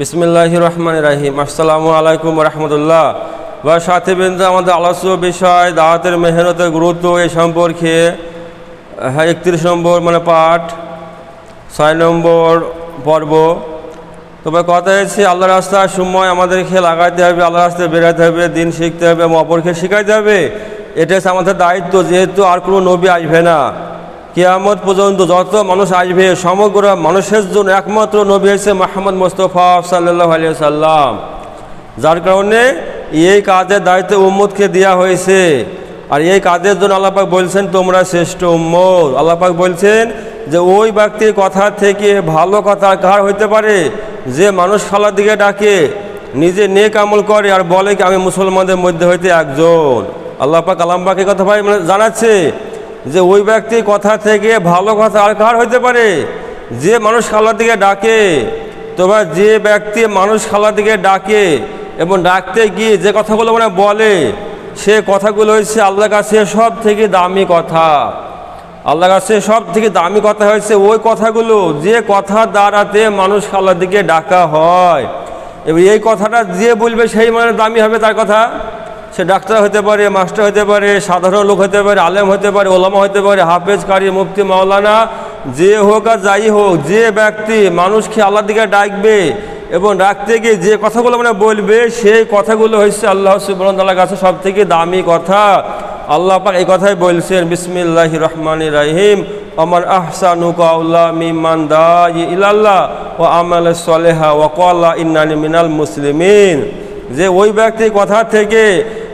বিসমিল্লাহ রহমান রাহিম। আসসালামু আলাইকুম রহমতুল্লাহ। বা সাথে বিন্দু আমাদের আলোচ্য বিষয় দাওয়াতের মেহনতের গুরুত্ব এ সম্পর্কে হ্যাঁ একত্রিশ নম্বর মানে পাঠ, ছয় নম্বর পর্ব। তবে কথা হচ্ছে আল্লাহ রাস্তার সময় আমাদেরকে লাগাইতে হবে আল্লাহ রাস্তায় বেরাতে হবে, দিন শিখতে হবে এবং অপরকে শিখাইতে হবে। এটা হচ্ছে আমাদের দায়িত্ব, যেহেতু আর কোনো নবী আসবে না। কেয়ামত পর্যন্ত যত মানুষ আসবে, সমগ্র মানুষের জন্য একমাত্র নবী হয়েছে মাহমদ মোস্তফা সাল্লাহ আলিয়া সাল্লাম। যার কারণে এই কাজের দায়িত্ব উম্মদকে দেওয়া হয়েছে। আর এই কাজের জন্য আল্লাপাক বলছেন, তোমরা শ্রেষ্ঠ উম্মদ আল্লাপাক বলছেন যে, ওই ব্যক্তির কথা থেকে ভালো কথা কার হইতে পারে? যে মানুষ খালার দিকে ডাকে, নিজে নেক আমল করে আর বলে কি, আমি মুসলমানদের মধ্যে হইতে একজন আল্লাপাক আলামবাকে কথা ভাই মানে জানাচ্ছে যে ওই ব্যক্তি কথা থেকে ভালো কথা আর কার হইতে পারে, যে মানুষ খালার দিকে ডাকে, তোবা যে ব্যক্তি মানুষ খালার দিকে ডাকে এবং ডাকতে গিয়ে যে কথাগুলো মানে বলে, সে কথাগুলো হচ্ছে আল্লাহর কাছে সব থেকে দামি কথা। আল্লাহ কাছে সব থেকে দামি কথা হয়েছে ওই কথাগুলো, যে কথা দ্বারাতে মানুষ খালার দিকে ডাকা হয়। এবং এই কথাটা যে বলবে সেই মানে দামি হবে তার কথা? সে ডাক্তার হতে পারে, মাস্টার হতে পারে, সাধারণ লোক হতে পারে, আলেম হতে পারে, ওলামা হতে পারে হাফেজ কারি মুফতি, মাওলানা, যে হোক আর যাই হোক, যে ব্যক্তি মানুষকে আল্লাহর দিকে ডাকবে এবং ডাকতে গিয়ে যে কথাগুলো মানে বলবে, সেই কথাগুলো হচ্ছে আল্লাহ সুবরতাল্লাহ কাছে সব থেকে দামি কথা। আল্লাহ পাক এই কথাই বলছেন বিসমিল্লাহ রহমান রাহিম আমার আহসানু কাউল্লা মিমান দা ইলাল্লাহ ও আমাল সলেহা ওয়াকাল্লা ইন্নানি মিনাল মুসলিমিন। যে ওই ব্যক্তির কথা থেকে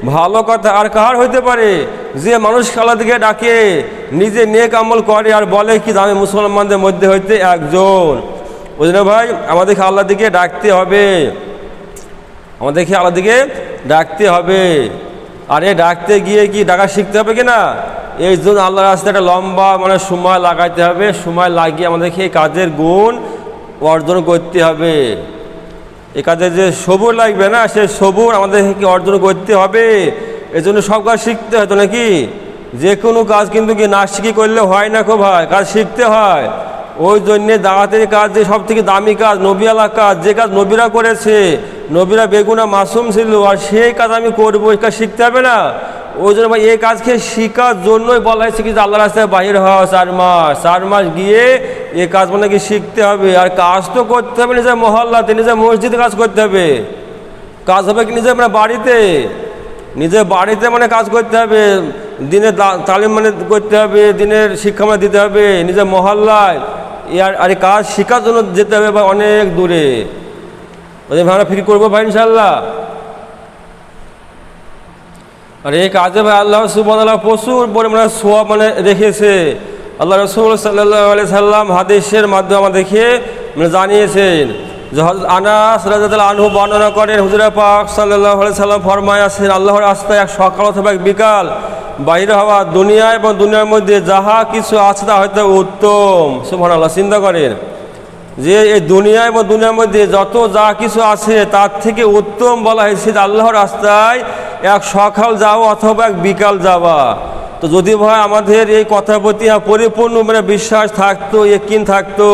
ভালো কথা আর কার হইতে পারে? যে মানুষ খেলা দিকে ডাকে, নিজে নেক আমল করে আর বলে কি আমি মুসলমানদের মধ্যে হইতে একজন। ওই জন্য ভাই? আমাদেরকে আল্লাহ দিকে ডাকতে হবে। আমাদেরকে আল্লাহ দিকে ডাকতে হবে। আর এ ডাকতে গিয়ে কি ডাকা শিখতে হবে কি না এই জন্য আল্লাহ রাস্তায় একটা লম্বা মানে সময় লাগাইতে হবে। সময় লাগিয়ে আমাদেরকে কাজের গুণ অর্জন করতে হবে। এ কাজে যে সবুর লাগবে না, সে সবুর আমাদেরকে অর্জন করতে হবে। এজন্য সব কাজ শিখতে হয় তো নাকি? যে কোনো কাজ কিন্তু কি না শিখি করলে হয় না খুব ভাই, কাজ শিখতে হয়। ওই জন্যে দাওয়াতের কাজ যে সব থেকে দামি কাজ নবিয়ালা কাজ, যে কাজ নবীরা করেছে, নবীরা বেগুনা মাসুম ছিল, আর সেই কাজ আমি করব, এই কাজ শিখতে হবে না। ওই জন্য ভাই, এই কাজকে শেখার জন্যই বলা হয়েছে কি আল্লাহ রাস্তায় বাহির হওয়া চার মাস চার মাস গিয়ে এই কাজ মানে কি শিখতে হবে? আর কাজ তো করতে হবে নিজের মহল্লাতে, নিজের মসজিদে কাজ করতে হবে। কাজ হবে কি নিজের মানে বাড়িতে? নিজের বাড়িতে মানে কাজ করতে হবে। দিনের তালিম মানে করতে হবে, দিনের শিক্ষা মানে দিতে হবে, নিজের মহল্লায়। আর আর কাজ শেখার জন্য যেতে হবে বা অনেক দূরে। জন্য আমরা ফিরি করব ভাই ইনশাল্লাহ আর এই কাজে ভাই আল্লাহ সুবাহ প্রচুর পরিমাণে সোয়া মানে রেখেছে। আল্লাহ রসুল সাল্লাহ আলি সাল্লাম হাদিসের মাধ্যমে আমাদেরকে মানে জানিয়েছেন যে আনাস রাজাদ আনহু বর্ণনা করেন, হুজুরা পাক সাল্লাহ সাল্লাম ফরমায় আছেন, আল্লাহর রাস্তায় এক সকাল অথবা এক বিকাল বাইরে হওয়া দুনিয়া এবং দুনিয়ার মধ্যে যাহা কিছু আছে তা হয়তো উত্তম। সুভান আল্লাহ চিন্তা করেন যে এই দুনিয়া এবং দুনিয়ার মধ্যে যত যা কিছু আছে তার থেকে উত্তম বলা হয়েছে আল্লাহর রাস্তায় এক সকাল যাওয়া অথবা এক বিকাল যাওয়া। তো যদি ভাই আমাদের এই কথার প্রতি পরিপূর্ণ মানে বিশ্বাস থাকতো একিন থাকতো,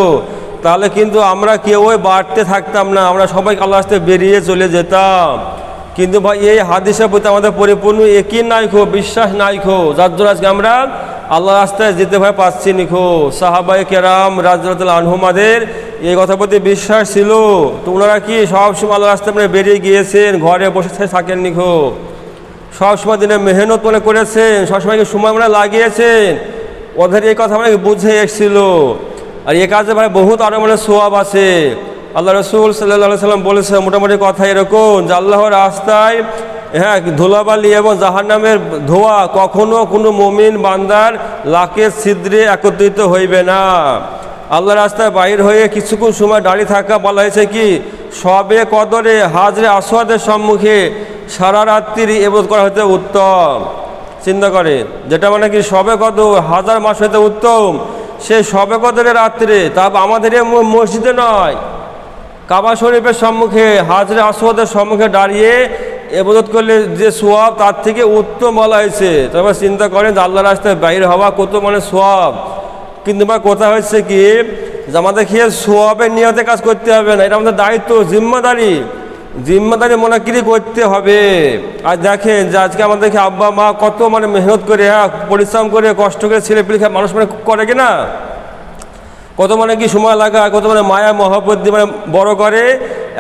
তাহলে কিন্তু আমরা কেউই বাড়তে থাকতাম না। আমরা সবাই আল্লাহ রাস্তায় বেরিয়ে চলে যেতাম। কিন্তু ভাই এই হাদিসের প্রতি আমাদের পরিপূর্ণ একিন নাই খো, বিশ্বাস নাই খো। যার জন্য আজকে আমরা আল্লাহ রাস্তায় যেতে ভয় পাচ্ছি নিখো সাহাবাই কেরাম রাজরাতুল আনহুমাদের এই কথার প্রতি বিশ্বাস ছিল। তো ওনারা কি সবসময় আল্লাহ মানে বেরিয়ে গিয়েছেন, ঘরে বসে থাকেন নিখো সবসময় দিনে মেহনত মনে করেছেন, সবসময় সময় মানে লাগিয়েছেন? ওদের এই কথা মানে বুঝে এসেছিল। আর এ কাজে ভাই বহুত আরও মানে সোয়াব আছে। আল্লাহ রসুল সাল্লাহ সাল্লাম বলেছে, মোটামুটি কথা এরকম যে আল্লাহর রাস্তায় হ্যাঁ ধুলাবালি এবং জাহার নামের ধোয়া কখনো কোনো মমিন বান্দার লাকের ছিদ্রে একত্রিত হইবে না। আল্লাহ রাস্তায় বাইর হয়ে কিছুক্ষণ সময় দাঁড়িয়ে থাকা বলা হয়েছে কি? সবে কদরে হাজরে আসোয়াদের সম্মুখে সারা রাত্রি এবোধ করা হতে উত্তম। চিন্তা করে যেটা মানে কি সবে কত হাজার মাস হইতে উত্তম সে সবে কদরের রাত্রে, তা আমাদের মসজিদে নয়। কাবা শরীফের সম্মুখে, হাজরে আসওয়াদের সম্মুখে দাঁড়িয়ে এবাদত করলে যে সোয়াব, তার থেকে উত্তম বলা হয়েছে। তবে চিন্তা করেন যে আল্লাহ রাস্তায় বাইরে হওয়া কত মানে সোয়াব। কিন্তু বা কথা হয়েছে কি, যে আমাদের খেয়ে সোয়াবের নিয়তে কাজ করতে হবে না, এটা আমাদের দায়িত্ব, জিম্মাদারি। জিম্মাদারি মনাকিরি করতে হবে। আর দেখেন যে আজকে আমাদেরকে আব্বা, মা কত মানে মেহনত করে হ্যাঁ পরিশ্রম করে, কষ্ট করে ছেলে পিলে মানুষ মানে করে কি না? কত মানে কি সময় লাগায় কত মানে মায়া, মহব্বত দিয়ে মানে বড় করে।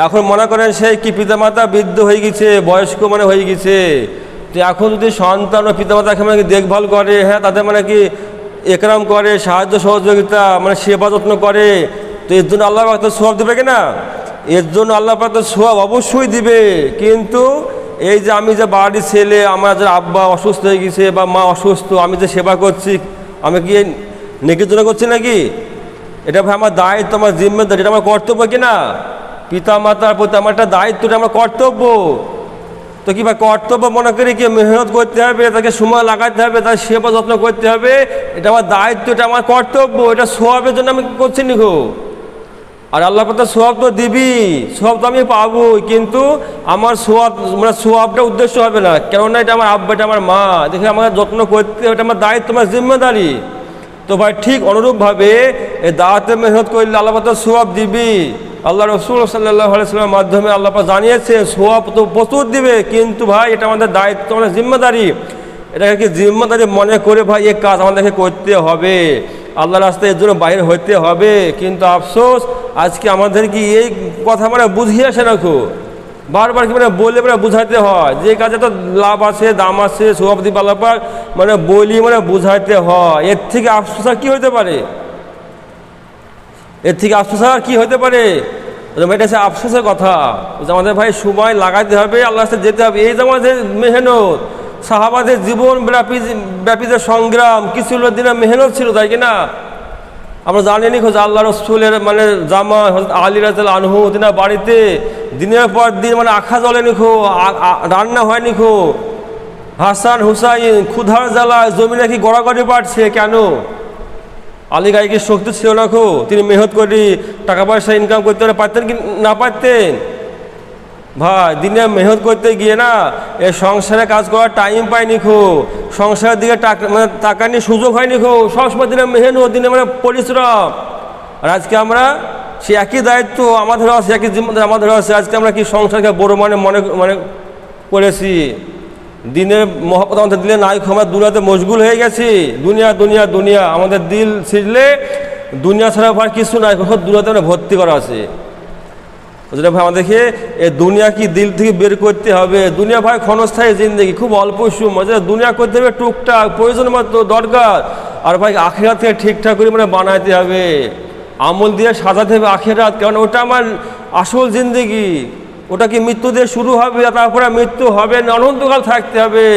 এখন মনে করেন সে কি পিতামাতা বৃদ্ধ হয়ে গেছে, বয়স্ক মানে হয়ে গেছে। তো এখন যদি সন্তান ও পিতামাতাকে মানে কি দেখভাল করে হ্যাঁ তাদের মানে কি একরাম করে, সাহায্য সহযোগিতা মানে সেবা যত্ন করে, তো এর জন্য আল্লাহ সোয়াব দেবে কিনা এর জন্য আল্লাহ পাক সোয়াব অবশ্যই দিবে। কিন্তু এই যে আমি যে বাড়ির ছেলে, আমার যে আব্বা অসুস্থ হয়ে গেছে বা মা অসুস্থ, আমি যে সেবা করছি, আমি কি নেকির জন্য করছি নাকি? এটা ভাই আমার দায়িত্ব, আমার জিম্মেদারি, এটা আমার কর্তব্য কিনা? পিতা মাতার প্রতি আমার একটা দায়িত্ব, এটা আমার কর্তব্য। তো কি ভাই, কর্তব্য মনে করি কি মেহনত করতে হবে, তাকে সময় লাগাতে হবে, তার সেবা যত্ন করতে হবে? এটা আমার দায়িত্ব, এটা আমার কর্তব্য, এটা সোয়াবের জন্য আমি করছি নিখো আর আল্লাহ কথা সোয়াব তো দিবি, সোয়াব তো আমি পাবো কিন্তু আমার সোয়াব মানে সোয়াবটা উদ্দেশ্য হবে না। কেননা এটা আমার আব্বা, এটা আমার মা, দেখে আমাকে যত্ন করতে এটা আমার দায়িত্ব, আমার জিম্মেদারি। তো ভাই, ঠিক অনুরূপভাবে এই দাওয়াতে মেহনত করলে আল্লাহ পাতা সোয়াব দিবি। আল্লাহ রসুল সাল্লাহ আলাইস্লামের মাধ্যমে আল্লাহ জানিয়েছে সোয়াব তো প্রচুর দিবে, কিন্তু ভাই, এটা আমাদের দায়িত্ব, আমাদের জিম্মেদারি। এটাকে কি জিম্মেদারি মনে করে ভাই, এ কাজ আমাদেরকে করতে হবে। আল্লাহ রাস্তায় এর জন্য বাইরে হইতে হবে, কিন্তু আফসোস আজকে আমাদের কি এই কথা মানে বুঝিয়ে আসে রাখো। বারবার কি মানে বলে মানে বুঝাইতে হয়। যে কাজে তো লাভ আছে, দাম আছে সভাপতি পালাপার মানে বলি মানে বুঝাইতে হয়। এর থেকে আফসোস কি হইতে পারে? এর থেকে আফসোস কি হইতে পারে? এটা হচ্ছে আফসোসের কথা। আমাদের ভাই সময় লাগাইতে হবে আল্লাহ রাস্তায় যেতে হবে। এই যে আমাদের মেহনত, সাহাবাদের জীবন ব্যাপী ব্যাপী যে সংগ্রাম, কিছু দিনের মেহনত ছিল, তাই কি না? আমরা জানি নি খোঁজ আল্লাহ রসুলের মানে জামা আলী রাজাল আনহু তিনার বাড়িতে, দিনের পর দিন মানে আখা জলে নিখো রান্না হয় নিখো হাসান হুসাইন ক্ষুধার জ্বালা জমি নাকি গড়াগড়ি পাঠছে কেন? আলী গায়ে কি শক্তি ছিল না খো? তিনি মেহনত করি, টাকা পয়সা ইনকাম করতে পারে পারতেন কি না পারতেন? ভাই, দিনে মেহনত করতে গিয়ে না, এ সংসারে কাজ করার টাইম পাইনি খো। সংসারের দিকে টাকা মানে টাকা নিয়ে সুযোগ হয়নি খো সবসময় দিনে মেহনত দিনে মানে পরিশ্রম। আর আজকে আমরা সে একই দায়িত্ব আমাদেরও আছে, একই আমাদেরও আছে। আজকে আমরা কি সংসারকে বড় মানে মনে মানে করেছি? দিনের মহব্বত আমাদের দিলে নাই আমরা দুনিয়াতে মশগুল হয়ে গেছি। দুনিয়া দুনিয়া দুনিয়া। আমাদের দিল ছিঁড়লে দুনিয়া ছাড়া আর কিছু নাই। দুনিয়াতে আমরা ভর্তি করা আছে। যেটা ভাই, আমাদেরকে এ দুনিয়া কি দিল থেকে বের করতে হবে? দুনিয়া ভাই ক্ষণস্থায়ী জিন্দগি, খুব অল্প সময়। দুনিয়া করতে হবে, টুকটাক প্রয়োজন মতো দরকার। আর ভাই আখেরাত থেকে ঠিকঠাক করে মানে বানাইতে হবে। আমল দিয়ে সাজাতে হবে আখেরাত কারণ ওটা আমার আসল জিন্দগি। ওটা কি মৃত্যু দিয়ে শুরু হবে তারপরে মৃত্যু হবে না? অনন্তকাল থাকতে হবে।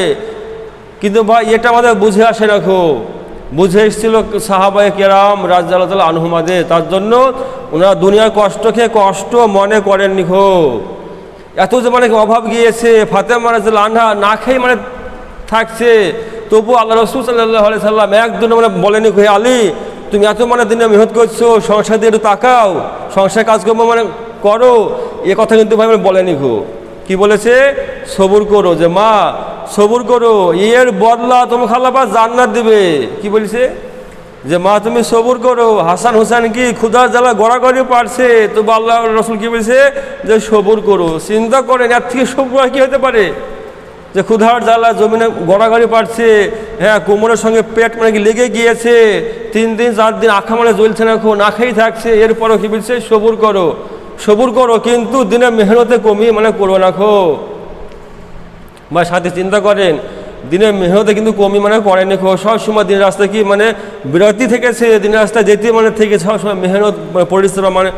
কিন্তু ভাই, এটা আমাদের বুঝে আসে রাখো বুঝে এসেছিল সাহাবাই কেরাম রাজ্জাল আনহুমাদের। তার জন্য ওনারা দুনিয়ার কষ্ট খেয়ে কষ্ট মনে করেননি খো এত যে মানে অভাব গিয়েছে, ফাতেমা রাজ্জাল আনহা না খেয়ে মানে থাকছে তবু আল্লাহ রসুল সাল্লাহ সাল্লাম একদিন মানে বলেনি, হে আলী, তুমি এত মানে দিনে মেহনত করছ, সংসার দিয়ে একটু তাকাও, সংসার কাজকর্ম মানে করো। এ কথা কিন্তু ভাই মানে বলেনি খো কি বলেছে? সবুর করো যে মা সবুর করো এর বদলা তুমি খালাপা জান্নাত দিবে। কি বলছে? যে, মা, তুমি সবুর করো, হাসান হুসান কি ক্ষুধার জ্বালা গড়াগড়ি পারছে? তো আল্লাহ রসুল কি বলছে? যে, সবুর করো। চিন্তা করেন এর থেকে সবুর কি হতে পারে? যে, ক্ষুধার জ্বালা জমিনে গড়াগড়ি পারছে হ্যাঁ কোমরের সঙ্গে পেট মানে কি লেগে গিয়েছে, তিন দিন, চার দিন আখা মানে জ্বলছে না খো না খেয়েই থাকছে, এরপরও কি বলছে? সবুর করো। সবুর করো, কিন্তু দিনে মেহনতে কমিয়ে মানে করো না, খো। বা সাথে চিন্তা করেন, দিনের মেহনতে কিন্তু কমি মানে করেনি খো সবসময় দিনের রাস্তায় কি মানে বিরতি থেকেছে, দিনের রাস্তায় যেতে মানে থেকে সবসময় মেহনত মানে পরিশ্রম মানে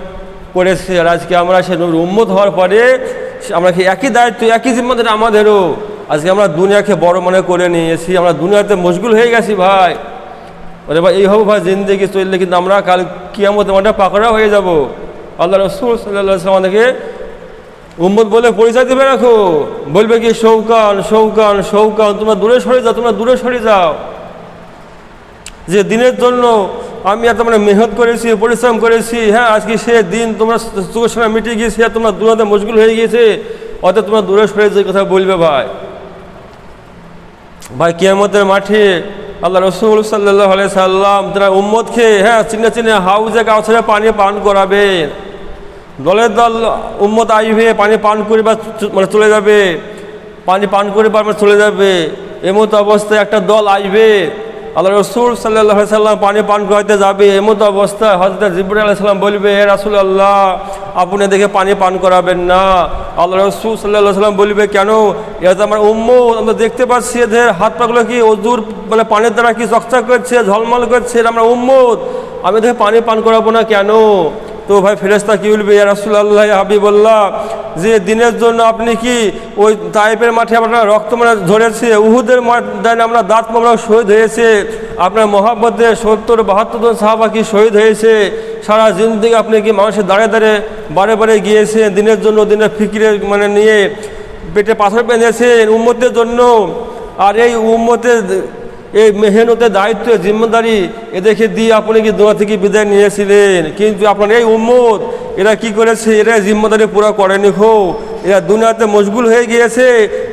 করেছে। আর আজকে আমরা সে উন্মত হওয়ার পরে আমরা কি একই দায়িত্ব, একই জিম্মাদারি আমাদেরও? আজকে আমরা দুনিয়াকে বড় মনে করে নিয়েছি, আমরা দুনিয়াতে মশগুল হয়ে গেছি ভাই। ওরে ভাই, এইভাবে ভাই জিন্দগি চললে কিন্তু আমরা কাল কিয়ামত আমরা পাকড়া হয়ে যাব। আল্লাহ রসুল সাল্লাহ আমাদেরকে উম্মত বলে পরিচয় দেবে রাখো। বলবে কি, শৌকান শৌকান শৌকান, তোমরা দূরে সরে যাও, তোমরা দূরে সরে যাও। যে দিনের জন্য আমি এত মানে মেহনত করেছি, পরিশ্রম করেছি হ্যাঁ আজকে সে দিন তোমরা চোখের সময় মিটে গিয়েছে, আর তোমরা দূরাতে মশগুল হয়ে গিয়েছে অর্থাৎ তোমরা দূরে সরে যে কথা বলবে ভাই। ভাই, কিয়ামতের মাঠে আল্লাহ রসুল সাল্লাহ সাল্লাম তারা উম্মদকে হ্যাঁ চিনে চিনে হাউজে কাউছে পানি পান করাবেন। দলের দল উম্মত আসবে পানি পান করে বা মানে চলে যাবে। পানি পান করে বা চলে যাবে। এমতো অবস্থায় একটা দল আসবে। আল্লাহ রসুল সাল্লাহ সাল্লাম পানি পান করাতে যাবে। এমতো অবস্থায় হজরত জিবুর আলাইসাল্লাম বলবে, হে রাসুল আল্লাহ আপনি দেখে পানি পান করাবেন না। আল্লাহ রসুল সাল্লাহ সাল্লাম বলবে, কেন? তো আমার উম্ম আমরা দেখতে পাচ্ছি এদের হাত পাগুলো কি অজুর মানে পানির দ্বারা কি চকচক করছে, ঝলমল করছে আমরা উম্মত। আমি দেখে পানি পান করাবো না কেন? তো ভাই ফেরেস্তা কি বলবে? রাসূলুল্লাহ হাবিবুল্লাহ, যে দিনের জন্য আপনি কি ওই তাইপের মাঠে আপনার রক্ত মানে ধরেছে উহুদের ময়দানে আমরা দাঁত আমরা শহীদ হয়েছে, আপনার মহাব্বতে সত্তর, বাহাত্তর জন সাহাবা কি শহীদ হয়েছে, সারা জিন্দগি আপনি কি মানুষের দাঁড়িয়ে দাঁড়িয়ে বারে বারে গিয়েছে দিনের জন্য দিনের ফিকিরে মানে নিয়ে পেটে পাথর বেঁধেছেন, উম্মতের জন্য? আর এই উম্মতের এই মেহনতের দায়িত্ব, জিম্মেদারি, এদেরকে দিয়ে আপনি কি দোয়া থেকে বিদায় নিয়েছিলেন কিন্তু আপনার এই উম্মত, এরা কি করেছে? এরা জিম্মেদারি পুরো করেনি খো এরা দুনিয়াতে মশগুল হয়ে গিয়েছে।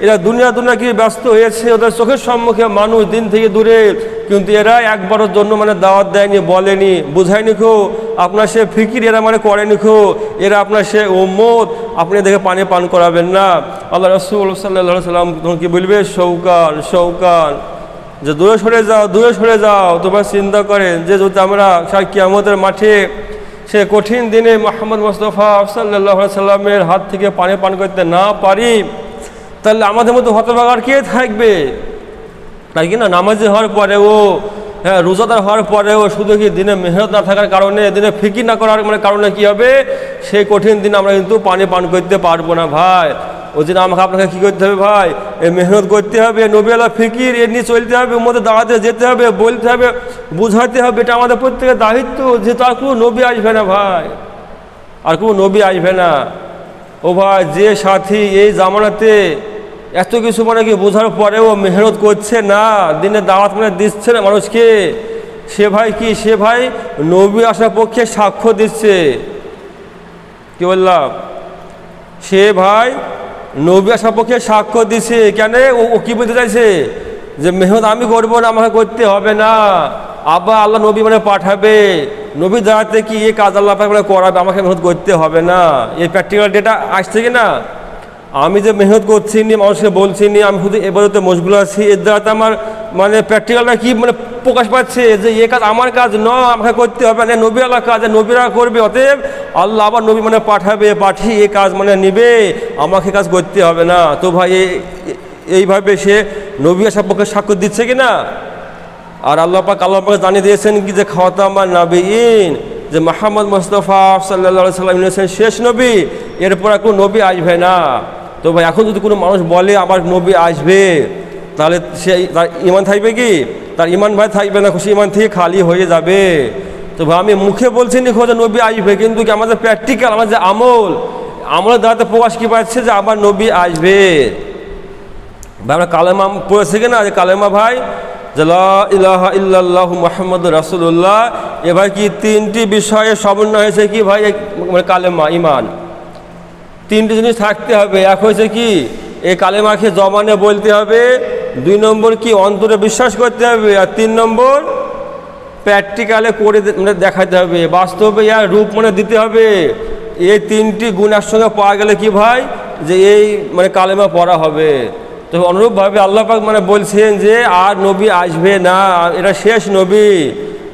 এরা দুনিয়া দুনিয়া কি ব্যস্ত হয়েছে। ওদের চোখের সম্মুখে মানুষ দিন থেকে দূরে। কিন্তু এরা একবারের জন্য মানে দাওয়াত দেয়নি, বলেনি, বুঝায়নি খো আপনার সে ফিকির এরা মানে করেনি খো এরা আপনার সে উম্মত, আপনি দেখে পানি পান করাবেন না। আল্লাহ রসুল সাল্লাহ সাল্লাম তখন কি বলবে সৌকান সৌকান যে দূরে সরে যাও, দূরে সরে যাও। তোমরা চিন্তা করেন যে যদি আমরা কিয়ামতের মাঠে সে কঠিন দিনে মোহাম্মদ মোস্তফা সাল্লাহ সাল্লামের হাত থেকে পানি পান করতে না পারি, তাহলে আমাদের মতো হতভাগার কে থাকবে? তাই কি না? নামাজি হওয়ার পরেও হ্যাঁ রোজাদার হওয়ার পরেও শুধু কি দিনে মেহনত না থাকার কারণে, দিনে ফিকি না করার মানে কারণে কি হবে? সেই কঠিন দিন আমরা কিন্তু পানি পান করতে পারব না ভাই। ওই জন্য আমাকে আপনাকে কী করতে হবে ভাই? এ মেহনত করতে হবে নবীলা ফিকির, এ নিয়ে চলতে হবে, মধ্যে দাঁড়াতে যেতে হবে, বলতে হবে, বুঝাতে হবে, এটা আমাদের প্রত্যেকের দায়িত্ব, যে তার কোনো নবী আসবে না ভাই। আর কোনো নবী আসবে না। ও ভাই, যে সাথী এই জামানাতে এত কিছু মানে কি বোঝার পরেও মেহনত করছে না, দিনে দাওয়াত মানে দিচ্ছে না মানুষকে। সে ভাই কি? সে ভাই নবী আসার পক্ষে সাক্ষ্য দিচ্ছে। কি বললাম? সে ভাই নবী আসার পক্ষে সাক্ষ্য দিছে। কেন? ও কি বলতে চাইছে? যে মেহনত আমি করব না, আমাকে করতে হবে না। আবার আল্লাহ নবী মানে পাঠাবে। নবী দাঁড়াতে কি এ কাজ আল্লাহ মানে করাবে, আমাকে মেহনত করতে হবে না। এই প্র্যাকটিক্যাল ডেটা আসছে কি না? আমি যে মেহনত করছি নি মানুষকে বলছি নি আমি শুধু এবারতে মশগুল আছি, এর দ্বারাতে আমার মানে প্র্যাকটিক্যালটা কি মানে প্রকাশ পাচ্ছে যে এ কাজ আমার কাজ নয়, আমাকে করতে হবে না, নবী আল্লাহ কাজ, নবীরা করবে, অতএব আল্লাহ আবার নবী মানে পাঠাবে, পাঠিয়ে এ কাজ মানে নিবে, আমাকে কাজ করতে হবে না। তো ভাই এইভাবে সে নবী আসার পক্ষে স্বাক্ষর দিচ্ছে কি না আর আল্লাহ পাক আল্লাহ পাক জানিয়ে দিয়েছেন কি যে খাওয়াতামার নাবিইন যে মাহমদ মুস্তফা সাল্লা সাল্লাম হচ্ছেন শেষ নবী। এরপর আর কোনো নবী আসবে না। তো ভাই, এখন যদি কোনো মানুষ বলে আমার নবী আসবে, তাহলে সে তার ইমান থাকবে কি? তার ইমান ভাই থাকবে না খুশি ইমান থেকে খালি হয়ে যাবে। তো ভাই, আমি মুখে বলছি নি খোঁজে নবী আসবে কিন্তু কি আমাদের প্র্যাকটিক্যাল আমাদের যে আমল, আমলের দ্বারাতে প্রকাশ কি পাচ্ছে যে আমার নবী আসবে? ভাই, আমরা কালেমা পড়েছি কিনা? যে কালেমা ভাই, যে ইলাহা ইল্লাল্লাহু মোহাম্মদ রাসুল্লাহ এ ভাই কি তিনটি বিষয়ে সমন্বয় হয়েছে কি ভাই? মানে কালেমা ইমান তিনটি জিনিস থাকতে হবে। এক হয়েছে কি, এই কালেমাকে জমানে বলতে হবে। দুই নম্বর কি, অন্তরে বিশ্বাস করতে হবে। আর তিন নম্বর, প্র্যাকটিক্যালে করে মানে দেখাতে হবে। বাস্তবে ইয়ার রূপ মানে দিতে হবে। এই তিনটি গুণ একসঙ্গে পাওয়া গেলে কি ভাই? যে এই মানে কালেমা পড়া হবে। তো অনুরূপভাবে আল্লাহ পাক মানে বলছেন যে, আর নবী আসবে না। এটা শেষ নবী।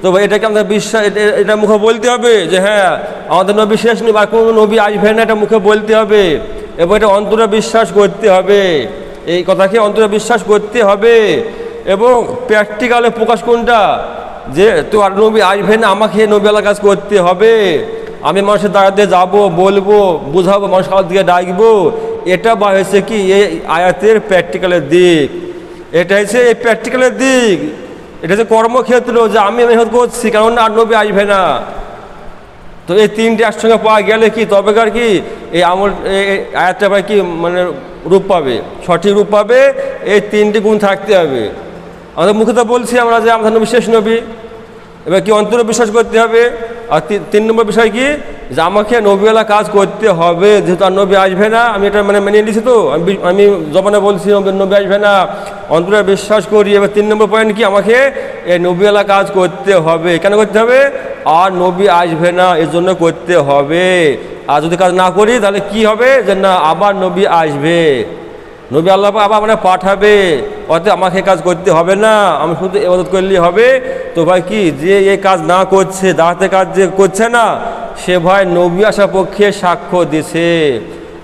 তো ভাই, এটাকে আমাদের বিশ্বাস এটা- মুখে বলতে হবে যে হ্যাঁ আমাদের নবী শেষ নবী আর কোনো নবী আসবে না, এটা মুখে বলতে হবে। এবং এটা অন্তরে বিশ্বাস করতে হবে। এই কথাকে অন্তরে বিশ্বাস করতে হবে। এবং প্র্যাকটিক্যালে প্রকাশ কোনটা? যে তো আর নবী আসবে না, আমাকে নবীওয়ালা কাজ করতে হবে। আমি মানুষের দাঁড়াতে যাব, বলব, বুঝাবো মানুষ কাছ দিকে ডাকবো। এটা বা হয়েছে কি? এই আয়াতের প্র্যাকটিক্যালের দিক। এটা হচ্ছে এই প্র্যাকটিক্যালের দিক। এটা হচ্ছে কর্মক্ষেত্র যে আমি মেহনত করছি, কারণ আর নবী আসবে না। তো এই তিনটে একসঙ্গে পাওয়া গেলে কি তবেকার কি এই আমল আয়াতটা ভাই কি মানে রূপ পাবে? সঠিক রূপ পাবে, এই তিনটি গুণ থাকতে হবে। আমাদের মুখে তো বলছি আমরা যে আমাদের নবী শেষ নবী। এবার কি অন্তরে বিশ্বাস করতে হবে? আর তিন নম্বর বিষয় কি? যে আমাকে নবীওয়ালা কাজ করতে হবে, যেহেতু আর নবী আসবে না, আমি এটা মানে মেনে নিয়েছি তো। আমি আমি জবানে বলছি নবী- আসবে না। অন্তরে বিশ্বাস করি, এবার তিন নম্বর পয়েন্ট কি, আমাকে এই নবীওয়ালা কাজ করতে হবে। কেন করতে হবে? আর নবী আসবে না, এর জন্য করতে হবে। আর যদি কাজ না করি, তাহলে কি হবে? যে না, আবার নবী আসবে। নবী আল্লাহ আবার মানে পাঠাবে। অতএব আমাকে কাজ করতে হবে না। আমি শুধু এবাদত করলেই হবে। তো ভাই কি, যে এই কাজ না করছে, দাঁড়াতে কাজ যে করছে না সে ভাই নবী আসার পক্ষে সাক্ষ্য দিছে।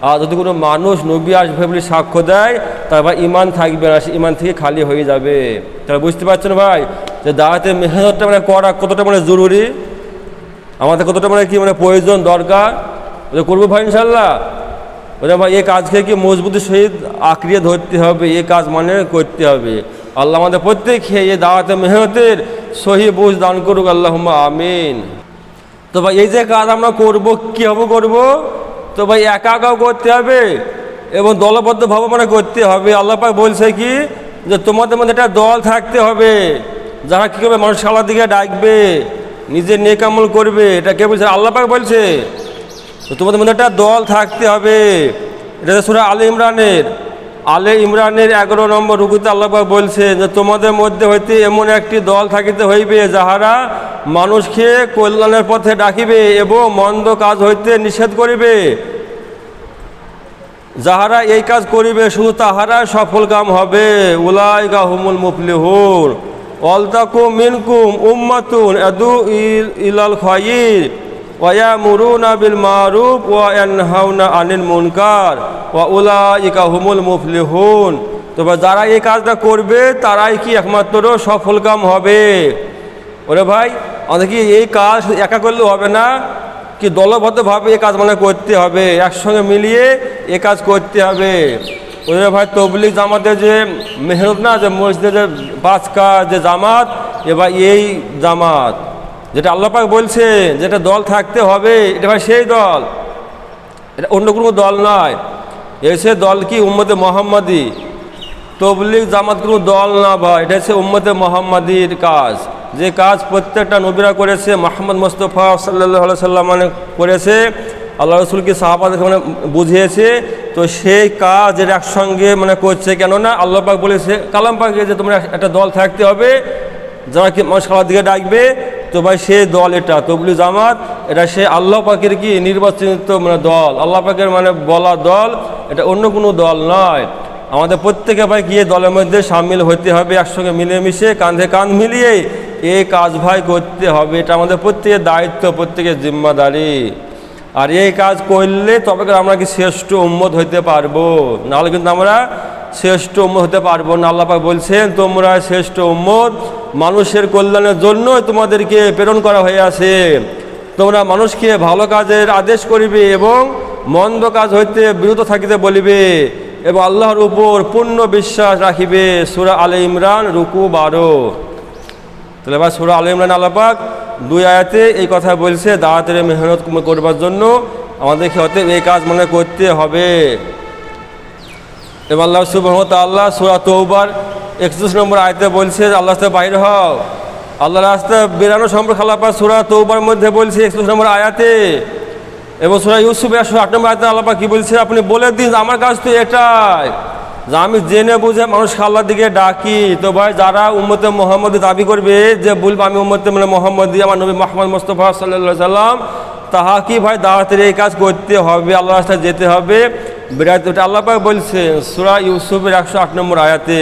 আর যদি কোনো মানুষ নবী আসবে বলে সাক্ষ্য দেয়, তার ভাই ইমান থাকবে না, সে ইমান থেকে খালি হয়ে যাবে। তাহলে বুঝতে পারছেন ভাই যে দাঁড়াতে মেহনতটা মানে করা কতটা মানে জরুরি? আমাদের কতটা মানে কি মানে প্রয়োজন, দরকার? ওটা করব ভাই ইনশাল্লাহ। ওটা ভাই এই কাজকে কি মজবুতির সহিত আঁকড়িয়ে ধরতে হবে? এই কাজ মানে করতে হবে। আল্লাহ আমাদের প্রত্যেককে এই দাওয়াতে মেহনতের সহি বুঝ দান করুক আল্লাহ আমিন। তো ভাই, এই যে কাজ আমরা করব, কীভাবে করব? তো ভাই, একা একাও করতে হবে এবং দলবদ্ধভাবে মানে করতে হবে। আল্লাহ পাক বলছে কি, যে তোমাদের মধ্যে একটা দল থাকতে হবে, যারা কী করবে, মানুষ খালার দিকে ডাকবে নিজে নেকামল করবে। এটা কে বলছে? আল্লাহ পাক বলছে, তো তোমাদের মধ্যে একটা দল থাকতে হবে। এটা সুরা আলী ইমরানের। আলে ইমরানের এগারো নম্বর রুকুতে আল্লাপাক বলছে যে, তোমাদের মধ্যে হইতে এমন একটি দল থাকিতে হইবে যাহারা মানুষকে কল্যাণের পথে ডাকিবে এবং মন্দ কাজ হইতে নিষেধ করিবে। যাহারা এই কাজ করিবে, শুধু তাহারা সফল কাম হবে। উলাইকা হুমুল মুফলিহুন। অলতাকু মিনকুম উম্মাতুন ইল- ইলাল খায়ির। ওয়া ইয়ানহাউনা আনিল মুনকার ওয়া উলাইকা হুমুল মুফলিহুন তবে যারা এই কাজটা করবে, তারাই কি একমাত্র সফল কাম হবে? ওরে ভাই আমাদের কি এই কাজ একা করলে হবে না, কি দলবদ্ধভাবে এই কাজ মানে করতে হবে, একসঙ্গে মিলিয়ে এ কাজ করতে হবে। ওদের ভাই তবলিক জামাতের যে মেহনত না, যে মসজিদের পাঁচ যে জামাত, এবার এই জামাত। যেটা আল্লাপাক বলছে যেটা দল থাকতে হবে, এটা ভাই সেই দল। এটা অন্য কোনো দল নয়। এসে দল কি উম্মতে মোহাম্মদী? তবলিগ জামাত কোনো দল না ভাই, এটা হচ্ছে উম্মতে মোহাম্মদীর কাজ। যে কাজ প্রত্যেকটা নবীরা করেছে, মোহাম্মদ মোস্তফা সাল্লাহ সাল্লাম মানে করেছে, আল্লাহ রসুলকে সাহাবাদকে মানে বুঝিয়েছে, তো সেই কাজ এর একসঙ্গে মানে করছে কেননা আল্লাহ পাক বলেছে, কালাম পাকে যে তোমরা একটা দল থাকতে হবে, যারা কি মানুষ খাওয়ার দিকে ডাকবে তো ভাই, সে দল এটা তবলি জামাত, এটা সে আল্লাহ পাকের কি নির্বাচিত মানে দল? আল্লাহ পাকের মানে বলা দল, এটা অন্য কোনো দল নয়। আমাদের প্রত্যেকে ভাই গিয়ে দলের মধ্যে সামিল হতে হবে, একসঙ্গে মিলেমিশে, কাঁধে কাঁধ মিলিয়ে এই কাজ ভাই করতে হবে। এটা আমাদের প্রত্যেকের দায়িত্ব, প্রত্যেকের জিম্মাদারি। আর এই কাজ করলে তবে আমরা কি শ্রেষ্ঠ উম্মত হইতে পারব? নাহলে কিন্তু আমরা শ্রেষ্ঠ উম্মত হতে পারব না। আল্লাহ পাক বলছেন, তোমরা শ্রেষ্ঠ উম্মত, মানুষের কল্যাণের জন্য তোমাদেরকে প্রেরণ করা হয়ে আছে। তোমরা মানুষকে ভালো কাজের আদেশ করিবে এবং মন্দ কাজ হইতে বিরত থাকিতে বলিবে এবং আল্লাহর উপর পূর্ণ বিশ্বাস রাখিবে। সুরা আলে ইমরান, রুকু বারো। তাহলে এবার সুরা আল ইমরান আল্লাপাক দুই আয়াতে এই কথা বলছে দাঁড়াতে মেহনত করবার জন্য আমাদেরকে হতে এই কাজ মনে করতে হবে। এবার আল্লাহ সুবহত আল্লাহ সুরা তৌবার একত্রিশ নম্বর আয়তে বলছে আল্লাহ রাস্তায় বাইর হও। আল্লাহ রাস্তায় বেরানো সম্পর্কে আল্লাপা সুরা তৌবার মধ্যে বলছে একত্রিশ নম্বর আয়াতে। এবং সুরা ইউসুফ একশো আট নম্বর আয়তে আল্লাপা কি বলছে, আপনি বলে দিন আমার কাজ তো এটাই। যে আমি জেনে বুঝে মানুষকে আল্লাহর দিকে ডাকি। তো ভাই, যারা উম্মতে মোহাম্মদ দাবি করবে যে বলব আমি উম্মতে মানে মোহাম্মদী আমার নবী মোহাম্মদ মোস্তফা সাল্লা সাল্লাম তাহা কি ভাই, দাওয়াতের এই কাজ করতে হবে আল্লাহ রাস্তায় যেতে হবে। বিরাট ওটা আল্লাহ পাক বলছে, সুরা ইউসুফের একশো আট নম্বর আয়াতে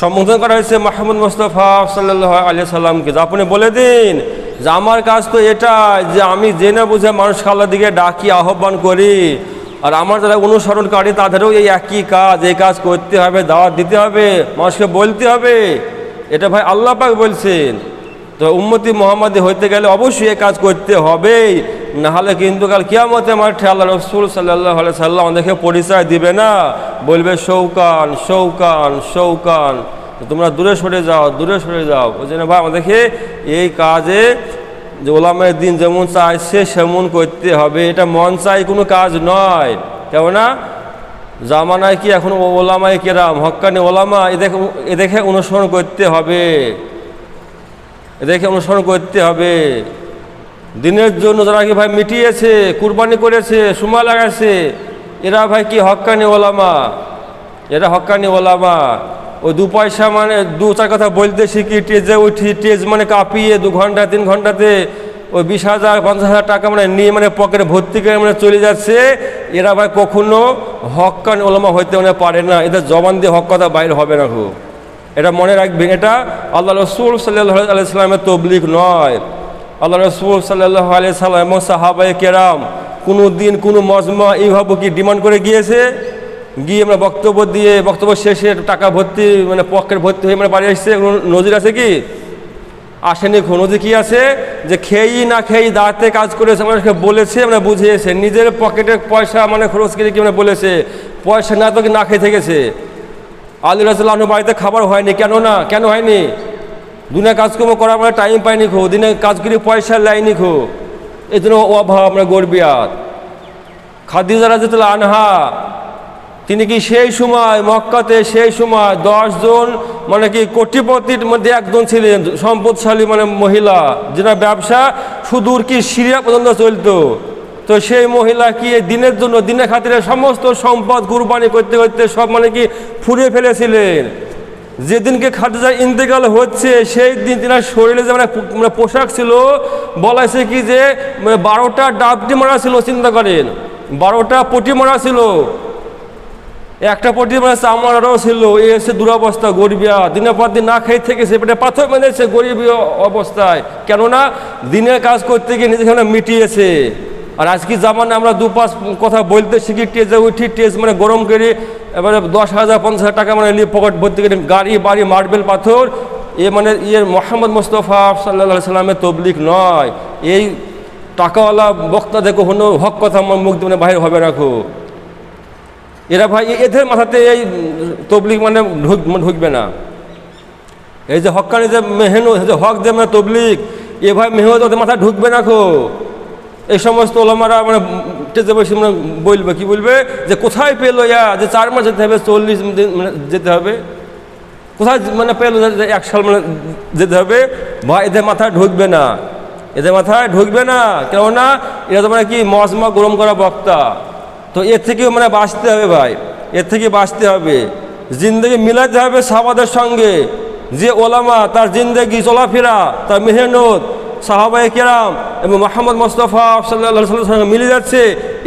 সম্বোধন করা হয়েছে, মাহমুদ মোস্তফা সাল্লাহ আলিয়া সাল্লামকে, যে আপনি বলে দিন যে আমার কাজ তো এটা যে আমি জেনে বুঝে মানুষ আল্লাহর দিকে ডাকি, আহ্বান করি। আর আমার যারা অনুসরণকারী, তাদেরও এই একই কাজ, এই কাজ করতে হবে, দাওয়াত দিতে হবে, মানুষকে বলতে হবে। এটা ভাই আল্লাহ পাক বলছেন। তো উম্মতি মোহাম্মদী হইতে গেলে অবশ্যই এই কাজ করতে হবেই। নাহলে কিন্তু কাল কিয়ামতে মাঠে আল্লাহ রসুল সাল্লাহ সাল্লাম আমাদেরকে পরিচয় দিবে না। বলবে, শৌকান শৌকান শৌকান তোমরা দূরে সরে যাও, দূরে সরে যাও। ওই জন্য ভাই, আমাদেরকে এই কাজে যে ওলামের দিন যেমন চাইছে, সেমন করতে হবে। এটা মন চাই কোনো কাজ নয়। কেননা জামানায় কি এখন ওলামায় কেরাম হক্কানি ওলামা, এদেরকে এদেরকে অনুসরণ করতে হবে। এদেরকে অনুসরণ করতে হবে। দিনের জন্য যারা কি ভাই মিটিয়েছে, কুরবানি করেছে সময় লাগাচ্ছে এরা ভাই কি হক্কানি ওলামা? এরা হক্কানি ওলামা। ওই দু পয়সা মানে দু চার কথা বলতে শিখি, টেজে উঠি, টেজ মানে কাঁপিয়ে দু ঘণ্টা, তিন ঘন্টাতে ওই বিশ হাজার, পঞ্চাশ হাজার টাকা মানে নিয়ে মানে পকেটে ভর্তি করে মানে চলে যাচ্ছে। এরা ভাই কখনো হক্কানি ওলামা হইতে মানে পারে না। এদের জবান দিয়ে হক কথা বাইর হবে না খুব এটা মনে রাখবেন, এটা আল্লাহ রসুল সাল্লাহ আলাইসাল্লামের তবলিক নয়। আল্লাহ রসুল সাল্লাহ আলিয়া সাল্লাম এবং সাহাবাই কেরাম কোনো দিন, কোনো মজমা এইভাবে কি ডিমান্ড করে গিয়েছে? গিয়ে আমরা বক্তব্য দিয়ে, বক্তব্য শেষে টাকা ভর্তি মানে পকেট ভর্তি হয়ে মানে বাড়ি কোনো নজির আছে কি? আসেনি কোনো নজির কি আছে? যে খেয়েই না খেয়েই দাঁড়াতে কাজ করেছে মানুষকে বলেছে মানে বুঝিয়েছে। নিজের পকেটে পয়সা মানে খরচ করে কি মানে বলেছে? পয়সা না তো কি না খেয়ে থেকেছে? আলী রাজুল্লাহ বাড়িতে খাবার হয়নি, কেন না? কেন হয়নি? দুনিয়া কাজকর্ম করার মানে টাইম পাইনি খো, দিনে কাজ পয়সা লাইনি খো। এই জন্য অভাব, আমরা গর্বিয়াত খাদিজা রাজুল্লাহ আনহা, তিনি কি সেই সময় মক্কাতে সেই সময় জন মানে কি কোটিপতির মধ্যে একজন ছিলেন, সম্পদশালী মানে মহিলা যেটা ব্যবসা সুদূর কি সিরিয়া পর্যন্ত চলতো? তো সেই মহিলা কি দিনের জন্য, দিনের খাতিরে সমস্ত সম্পদ কুরবানি করতে করতে সব মানে কি ফুরিয়ে ফেলেছিলেন? যেদিনকে খাদিজা ইন্তেকাল হচ্ছে, সেই দিন তিনার শরীরে যে মানে মানে পোশাক ছিল, বলা হয়েছে কি যে মানে বারোটা ডাবটি মারা ছিল, চিন্তা করেন। বারোটা পটি মারা ছিল। একটা পটি মানে চামড়ারও ছিল এসে দুরবস্থা, গরিবিয়া। দিনের পর দিন না খেয়ে থেকেছে পেটে পাথর মেঁধেছে গরিবী অবস্থায়। কেননা দিনের কাজ করতে গিয়ে নিজেকে মিটিয়েছে। আর আজকে জামানে আমরা দু পাঁচ কথা বলতে শিখি, টেজে উঠি, টেজ মানে গরম করে এবারে দশ হাজার, পঞ্চাশ হাজার টাকা মানে নিয়ে পকেট ভর্তি করে গাড়ি, বাড়ি, মার্বেল, পাথর, এ মানে ইয়ে মোহাম্মদ মোস্তফা সাল্লা সাল্লামের তবলিক নয়। এই টাকাওয়ালা বক্তা দেখো, হনো, হক কথা আমার মুখ মানে বাইরে হবে রাখো এরা ভাই এদের মাথাতে এই তবলিক মানে ঢুক ঢুকবে না। এই যে হকানি যে মেহনত এই যে হক যে মানে তবলিক এ ভাই মেহনত ওদের মাথায় ঢুকবে না খো এই সমস্ত ওলামারা মানে টেজে বসে মানে বলবে, কি বলবে? যে কোথায় পেল ইয়া? যে চার মাস যেতে হবে, চল্লিশ দিন মানে যেতে হবে। কোথায় মানে পেল এক সাল মানে যেতে হবে? বা এদের মাথায় ঢুকবে না। এদের মাথায় ঢুকবে না। কেননা এরা তো মানে কি মজমা গরম করা বক্তা। তো এর থেকেও মানে বাঁচতে হবে ভাই। এর থেকে বাঁচতে হবে। জিন্দগি মিলাতে হবে সাহাবাদের সঙ্গে। যে ওলামা তার জিন্দগি, চলাফেরা, তার মেহনত সাহাবাই কেরাম এবং মোহাম্মদ মোস্তফা সাল্লাহ সঙ্গে মিলে যাচ্ছে,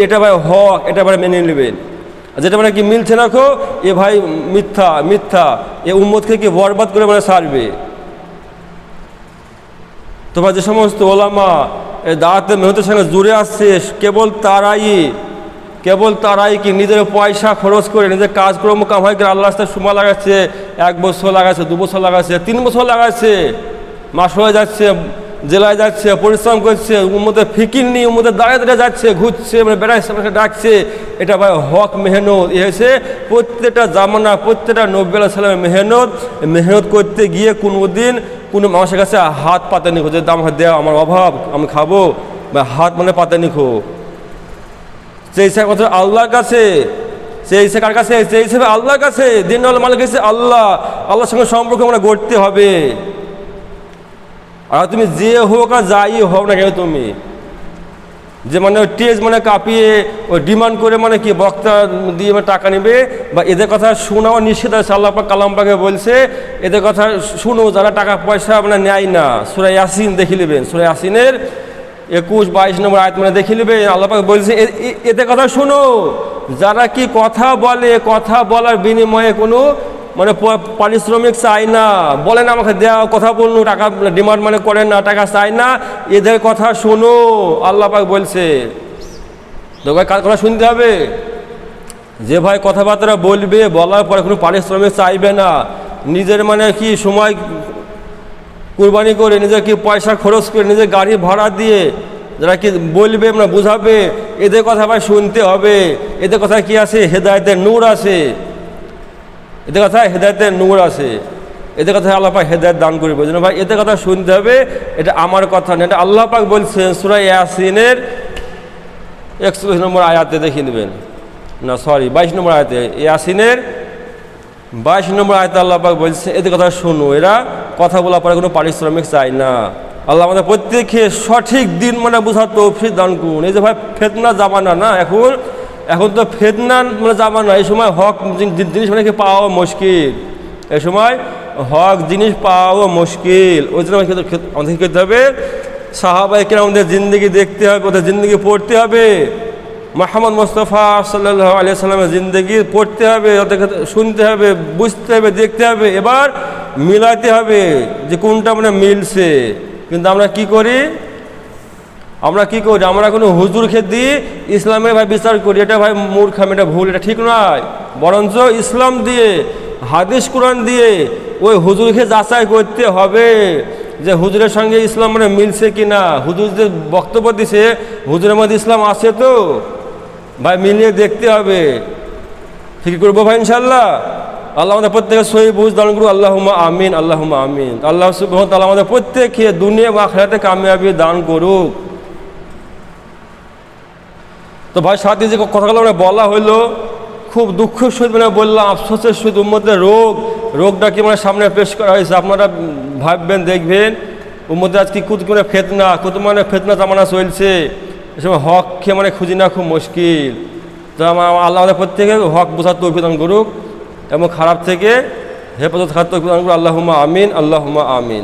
এটা ভাই হক, এটা ভাই মেনে নেবেন। যেটা মানে কি মিলছে না খো এ ভাই মিথ্যা মিথ্যা, এ উম্মতকে কি বরবাদ করে মানে সারবে তোমার যে সমস্ত ওলামা এই দাঁড়াতে মেহনতের সঙ্গে জুড়ে আসছে, কেবল তারাই কেবল তারাই কি নিজের পয়সা খরচ করে নিজের কাজকর্ম কামাই করে আল্লাহ রাস্তায় সময় লাগাচ্ছে, এক বছর লাগাচ্ছে, দু বছর লাগাচ্ছে, তিন বছর লাগাচ্ছে, মাস হয়ে যাচ্ছে জেলায় যাচ্ছে, পরিশ্রম করছে উম্মদের ফিকির নিয়ে উম্মদের দাঁড়িয়ে দাঁড়িয়ে যাচ্ছে, ঘুরছে মানে বেড়াচ্ছে ডাকছে। এটা ভাই হক মেহনত। এ হয়েছে প্রত্যেকটা জামানা, প্রত্যেকটা নব্বই আলাহ সালামের মেহনত। মেহনত করতে গিয়ে কোনো দিন কোনো মানুষের কাছে হাত পাতে নিখো যে দাম হাত দেওয়া আমার অভাব, আমি খাব। বা হাত মানে পাতে নিখো সেই হিসাবে কথা আল্লাহর কাছে। সেই হিসেবে কার কাছে? সেই হিসেবে আল্লাহর কাছে। দিন মালিক কাছে আল্লাহ। আল্লাহর সঙ্গে সম্পর্ক মানে গড়তে হবে। আর তুমি যে হোক আর যাই হোক না কেন তুমি। যে মানে ওই টেজ মানে কাঁপিয়ে ওই ডিমান্ড করে মানে কি বক্তা দিয়ে মানে টাকা নেবে, বা এদের কথা শোনাও নিষেধ আছে, আল্লাহ কালাম পাকে বলছে, এদের কথা শুনো, যারা টাকা পয়সা মানে নেয় না। সুরাই ইয়াসিন দেখে নেবেন সুরাই ইয়াসিনের একুশ বাইশ নম্বর আয়াত মানে দেখে নেবে আল্লাহ পাক বলছে এদের কথা শোনো। যারা কি কথা বলে, কথা বলার বিনিময়ে কোনো মানে পারিশ্রমিক চাই না। বলেন আমাকে দেওয়া কথা বলুন, টাকা ডিমান্ড মানে করেন না, টাকা চাই না। এদের কথা শোনো, আল্লাহ পাক বলছে। তো ভাই, কার কথা শুনতে হবে? যে ভাই কথাবার্তা বলবে, বলার পরে কোনো পারিশ্রমিক চাইবে না। নিজের মানে কি সময় কুরবানি করে, নিজের কি পয়সা খরচ করে, নিজের গাড়ি ভাড়া দিয়ে যারা কি বলবে মানে বুঝাবে? এদের কথা ভাই শুনতে হবে। এদের কথা কি আছে? হেদায়তের নূর আছে। এদের কথা হেদায়তের নূর আছে। এদের কথা আল্লাহ পাক হেদায়ত দান করবে। যেন ভাই, এদের কথা শুনতে হবে, এটা আমার কথা না এটা আল্লাহ পাক বলছেন সুরাই ইয়াসিনের একচল্লিশ নম্বর আয়াতে দেখে নেবেন না, সরি, বাইশ নম্বর আয়াতে, ইয়াসিনের বাইশ নম্বর আয়তে আল্লাহ পাক বলছে এদের কথা শোনো, এরা কথা বলার পরে কোনো পারিশ্রমিক চায় না। আল্লাহ আমাদের প্রত্যেককে সঠিক দিন মানে বোঝার তৌফিক দান করুন। এই যে ভাই, ফেতনা জামানা না, এখন এখন তো ফেতনা মানে জামানা এই সময় হক জিন- জিন- জিনিস মানে কি পাওয়া মুশকিল? এই সময় হক জিনিস পাওয়া মুশকিল। ওই জন্য আমাদের করতে হবে? সাহাবাই কেন আমাদের জিন্দগি দেখতে হবে, ওদের জিন্দগি পড়তে হবে। মোহাম্মদ মোস্তফা সাল্লাহ আলিয়া সাল্লামের জিন্দগি পড়তে হবে ওদেরকে শুনতে হবে, বুঝতে হবে, দেখতে হবে। এবার মিলাতে হবে যে কোনটা মানে মিলছে। কিন্তু আমরা কি করি? আমরা কি করি? আমরা কোনো হুজুর খেত দিয়ে ইসলামের ভাই বিচার করি। এটা ভাই মূর্খাম এটা ভুল, এটা ঠিক নয়। বরঞ্চ ইসলাম দিয়ে, হাদিস, কোরআন দিয়ে ওই হুজুরকে যাচাই করতে হবে যে হুজুরের সঙ্গে ইসলাম মানে মিলছে কি না হুজুর যে বক্তব্য দিছে, হুজুরের মধ্যে ইসলাম আছে তো? ভাই, মিলিয়ে দেখতে হবে। ঠিক করব ভাই ইনশাল্লাহ আল্লাহ আমাদের প্রত্যেকের সহি বুঝ দান করু আল্লাহ আমিন আল্লাহ আমিন। আল্লাহ সুবাহ আমাদের প্রত্যেককে দুনিয়া বা আখেরাতে কামিয়াবি দান করুক। তো ভাই সাথে যে কথাগুলো মানে বলা হইল, খুব দুঃখের সহিত মানে বললাম, আফসোসের সহিত উম্মদের রোগ, রোগটা কি মানে সামনে পেশ করা হয়েছে, আপনারা ভাববেন, দেখবেন উম্মদের আজকে কুত মানে ফেতনা, কত মানে ফেতনা জামানা চলছে। এসব হক খেয়ে মানে খুঁজি না খুব মুশকিল। তো আমার আল্লাহ আমাদের প্রত্যেকে হক বোঝার তৌফিক দান করুক, এবং খারাপ থেকে হেফাজত খারাপ তৌফিক দান করুক। আল্লাহুম্মা আমিন আল্লাহুম্মা আমিন।